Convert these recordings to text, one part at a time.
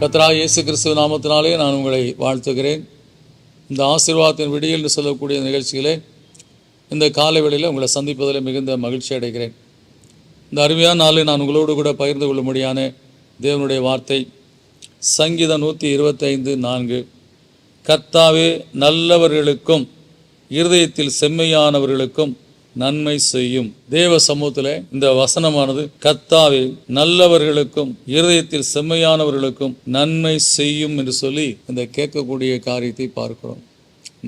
கத்ரா இயேசு கிறிஸ்துவ நாமத்தினாலே நான் உங்களை வாழ்த்துகிறேன். இந்த ஆசீர்வாதத்தின் விடியல் என்று சொல்லக்கூடிய நிகழ்ச்சியிலே இந்த காலை வேளையில் உங்களை சந்திப்பதில் மிகுந்த மகிழ்ச்சி அடைகிறேன். இந்த அருமையான நாளில் நான் உங்களோடு கூட பகிர்ந்து கொள்ளும்படியான தேவனுடைய வார்த்தை சங்கீதம் நூற்றி இருபத்தைந்து நான்கு. கர்த்தாவே நல்லவர்களுக்கும் இருதயத்தில் செம்மையானவர்களுக்கும் நன்மை செய்யும். தேவ சமூகத்தில் இந்த வசனமானது கத்தாவே நல்லவர்களுக்கும் இருதயத்தில் செம்மையானவர்களுக்கும் நன்மை செய்யும் என்று சொல்லி இந்த கேட்கக்கூடிய காரியத்தை பார்க்கிறோம்.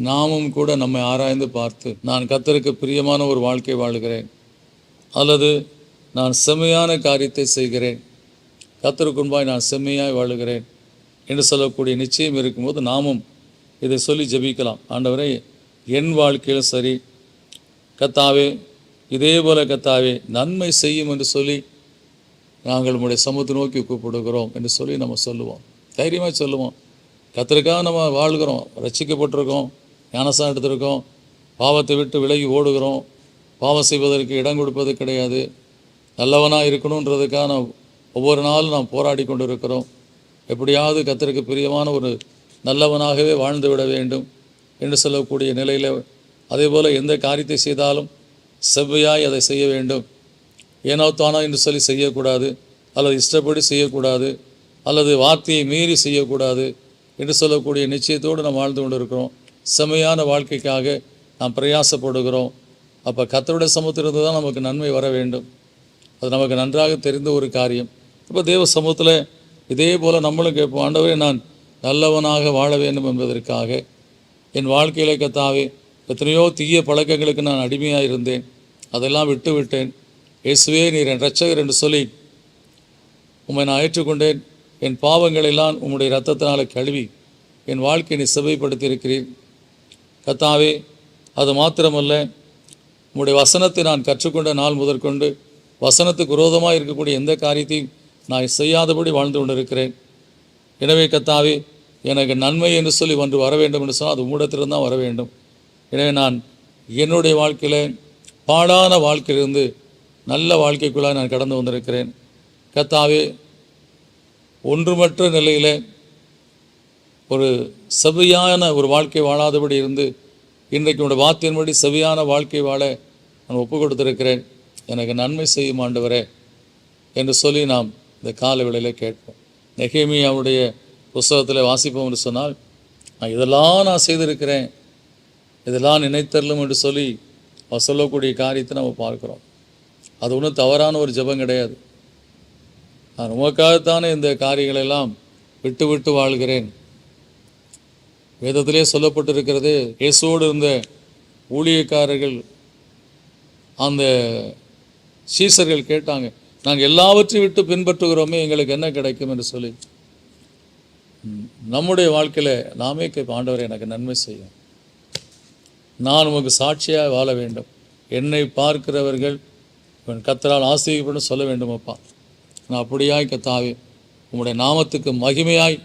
நாமும் கூட நம்மை ஆராய்ந்து பார்த்து நான் கத்தருக்கு பிரியமான ஒரு வாழ்க்கை வாழ்கிறேன். அல்லது நான் செம்மையான காரியத்தை செய்கிறேன். கத்தருக்குன்பாய் நான் செம்மையாய் வாழுகிறேன் என்று சொல்லக்கூடிய நிச்சயம் இருக்கும்போது நாமும் இதை சொல்லி ஜெபிக்கலாம். ஆண்டவரை என் வாழ்க்கையிலும் சரி கத்தாவே இதே போல கத்தாவே நன்மை செய்யும் என்று சொல்லி நாங்கள் உங்களுடைய சமூகத்தை நோக்கி கூப்பிடுகிறோம் என்று சொல்லி நம்ம சொல்லுவோம். தைரியமாக சொல்லுவோம். கத்திற்காக நம்ம வாழ்கிறோம். ரட்சிக்கப்பட்டிருக்கோம் ஞானசம் எடுத்திருக்கோம் பாவத்தை விட்டு விலகி ஓடுகிறோம். பாவம் செய்வதற்கு இடம் கொடுப்பது கிடையாது. நல்லவனாக இருக்கணுன்றதுக்காக ஒவ்வொரு நாளும் நாம் போராடி கொண்டு இருக்கிறோம் எப்படியாவது கத்தருக்கு பிரியமான ஒரு நல்லவனாகவே வாழ்ந்து விட வேண்டும் என்று சொல்லக்கூடிய நிலையில் அதே போல் எந்த காரியத்தை செய்தாலும் செவ்வையாய் அதை செய்ய வேண்டும். ஏனோ தானோ என்று சொல்லி செய்யக்கூடாது அல்லது இஷ்டப்படி செய்யக்கூடாது அல்லது வார்த்தையை மீறி செய்யக்கூடாது என்று சொல்லக்கூடிய நிச்சயத்தோடு நாம் வாழ்ந்து கொண்டு இருக்கிறோம் செம்மையான வாழ்க்கைக்காக நாம் பிரயாசப்படுகிறோம். அப்போ கத்தருடைய சமூகத்திலிருந்து தான் நமக்கு நன்மை வர வேண்டும். அது நமக்கு நன்றாக தெரிந்த ஒரு காரியம். இப்போ தேவ சமூகத்தில் இதே போல் நம்மளும் கேட்போம் ஆண்டவரே நான் நல்லவனாக வாழ வேண்டும் என்பதற்காக என் வாழ்க்கையில கத்தாவே எத்தனையோ தீய பழக்கங்களுக்கு நான் அடிமையாக இருந்தேன். அதெல்லாம் விட்டு விட்டேன். இயேசுவே நீர் என் ரட்சகர் என்று சொல்லி உம்மை நான் ஏற்றுக்கொண்டேன். என் பாவங்களெல்லாம் உம்முடைய ரத்தத்தினால் கழுவி என் வாழ்க்கையை நீ செவைப்படுத்தி கத்தாவே அது மாத்திரமல்ல உம்முடைய வசனத்தை நான் கற்றுக்கொண்ட நாள் முதற்கொண்டு வசனத்துக்கு விரோதமாக இருக்கக்கூடிய எந்த காரியத்தையும் நான் செய்யாதபடி வாழ்ந்து கொண்டிருக்கிறேன். எனவே கத்தாவே எனக்கு நன்மை என்று சொல்லி ஒன்று வர வேண்டும் என்று சொன்னால் அது உம்மிடத்திலிருந்து தான் வர வேண்டும். எனவே நான் என்னுடைய வாழ்க்கையில் பாடான வாழ்க்கையிலிருந்து நல்ல வாழ்க்கைக்குள்ளாக நான் கடந்து வந்திருக்கிறேன். கத்தாவே ஒன்றுமற்ற நிலையில் ஒரு செவ்வையான ஒரு வாழ்க்கை வாழாதபடி இருந்து இன்றைக்கு உடைய வார்த்தையின்படி செவியான வாழ்க்கை வாழ நான் ஒப்பு கொடுத்துருக்கிறேன். எனக்கு நன்மை செய்யும் ஆண்டவரே என்று சொல்லி நாம் இந்த கால வேளையில் கேட்போம். அவருடைய புஸ்தகத்தில் வாசிப்போம் என்று சொன்னால் நான் இதெல்லாம் நான் செய்திருக்கிறேன். இதெல்லாம் நினைத்தரலும் என்று சொல்லி அவர் சொல்லக்கூடிய காரியத்தை நம்ம பார்க்குறோம். அது ஒன்றும் தவறான ஒரு ஜெபம் கிடையாது. நான் உமக்காகத்தானே இந்த காரியங்களெல்லாம் விட்டு விட்டு வாழ்கிறேன். வேதத்திலே சொல்லப்பட்டிருக்கிறது இயேசுவோடு இருந்த ஊழியக்காரர்கள் அந்த சீசர்கள் கேட்டாங்க நாங்கள் எல்லாவற்றையும் விட்டு பின்பற்றுகிறோமே எங்களுக்கு என்ன கிடைக்கும்? என்று சொல்லி. நம்முடைய வாழ்க்கையில் நாமே கே ஆண்டவரே எனக்கு நன்மை செய்யும். நான் உமக்கு சாட்சியாக வாழ வேண்டும். என்னை பார்க்கிறவர்கள் இவன் கத்தரால் ஆசிரியப்படும் சொல்ல வேண்டும் அப்பா. நான் அப்படியாய் கத்தாவே உம்முடைய நாமத்துக்கு மகிமையாய்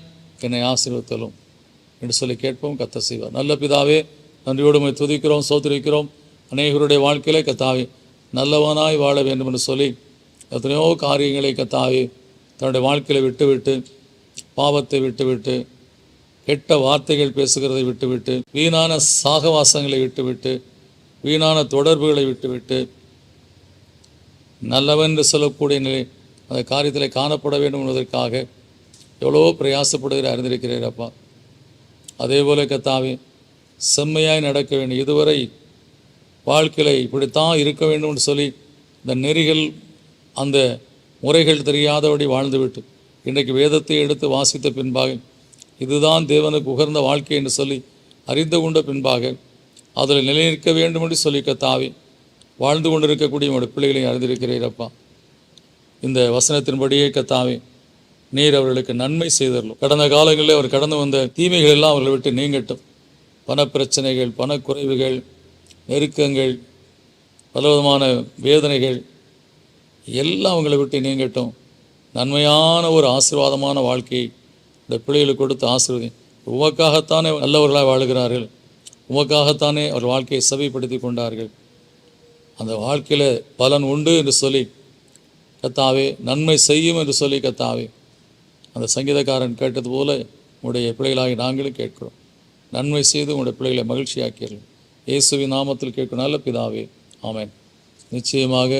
என்னை ஆசீர்வத்தலும் என்று சொல்லி கேட்போம் கத்த செய்வார். நல்ல பிதாவே நன்றியோடு துதிக்கிறோம் சோதரிக்கிறோம் அநேகருடைய வாழ்க்கையிலே கத்தாவே நல்லவனாய் வாழ வேண்டும் என்று சொல்லி எத்தனையோ காரியங்களை கத்தாவே தன்னுடைய வாழ்க்கையில விட்டுவிட்டு பாவத்தை விட்டுவிட்டு கெட்ட வார்த்தைகள் பேசுகிறதை விட்டுவிட்டு வீணான சாகவாசங்களை விட்டுவிட்டு வீணான தொடர்புகளை விட்டுவிட்டு நல்லவன் என்று சொல்லக்கூடிய நிலை அந்த காரியத்தில் காணப்பட வேண்டும் என்பதற்காக எவ்வளோ பிரயாசப்படுகிற அறிந்திருக்கிறீர் அப்பா. அதே போல கத்தாவே செம்மையாய் நடக்க வேண்டும். இதுவரை வாழ்க்கையில் இப்படித்தான் இருக்க வேண்டும் என்று சொல்லி இந்த நெறிகள் அந்த முறைகள் தெரியாதபடி வாழ்ந்துவிட்டு இன்றைக்கு வேதத்தை எடுத்து வாசித்த பின்பாக இதுதான் தேவனுக்கு உகர்ந்த வாழ்க்கை என்று சொல்லி அறிந்து கொண்ட பின்பாக அதில் நிலைநிற்க வேண்டும் என்று சொல்லி கத்தாவே வாழ்ந்து கொண்டிருக்கக்கூடிய உங்களுடைய பிள்ளைகளை அறிந்திருக்கிறீரப்பா இந்த வசனத்தின்படியே கத்தாவே நீர் அவர்களுக்கு நன்மை செய்தரலும். கடந்த காலங்களில் அவர் கடந்து வந்த தீமைகள் எல்லாம் அவர்களை விட்டு நீங்கட்டும். பணப்பிரச்சனைகள் பணக்குறைவுகள் நெருக்கங்கள் பலவிதமான வேதனைகள் எல்லாம் அவங்களை விட்டு நீங்கட்டும். நன்மையான ஒரு ஆசீர்வாதமான வாழ்க்கையை இந்த பிள்ளைகளுக்கு கொடுத்து ஆசிர்வதி. உமக்காகத்தானே நல்லவர்களாக வாழுகிறார்கள். உமக்காகத்தானே அவர் வாழ்க்கையை சபைப்படுத்தி கொண்டார்கள். அந்த வாழ்க்கையில் பலன் உண்டு என்று சொல்லி கத்தாவே நன்மை செய்யும் என்று சொல்லி கத்தாவே அந்த சங்கீதக்காரன் கேட்டது போல உடைய பிள்ளைகளாகி நாங்களும் கேட்கிறோம். நன்மை செய்து உங்களுடைய பிள்ளைகளை மகிழ்ச்சியாக்கிறோம் இயேசுவின் நாமத்தில் கேட்கும் நல்ல பிதாவே ஆமேன். நிச்சயமாக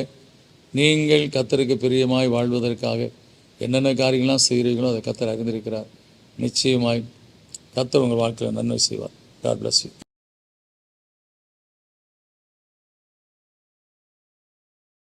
நீங்கள் கத்தருக்கு பிரியமாய் வாழ்வதற்காக என்னென்ன காரியங்கள்லாம் செய்கிறீங்களோ அதை கத்தர் அறிந்திருக்கிறார். நிச்சயமாய் கத்தர் உங்கள் வாழ்க்கையில் நன்மை செய்வார். God bless you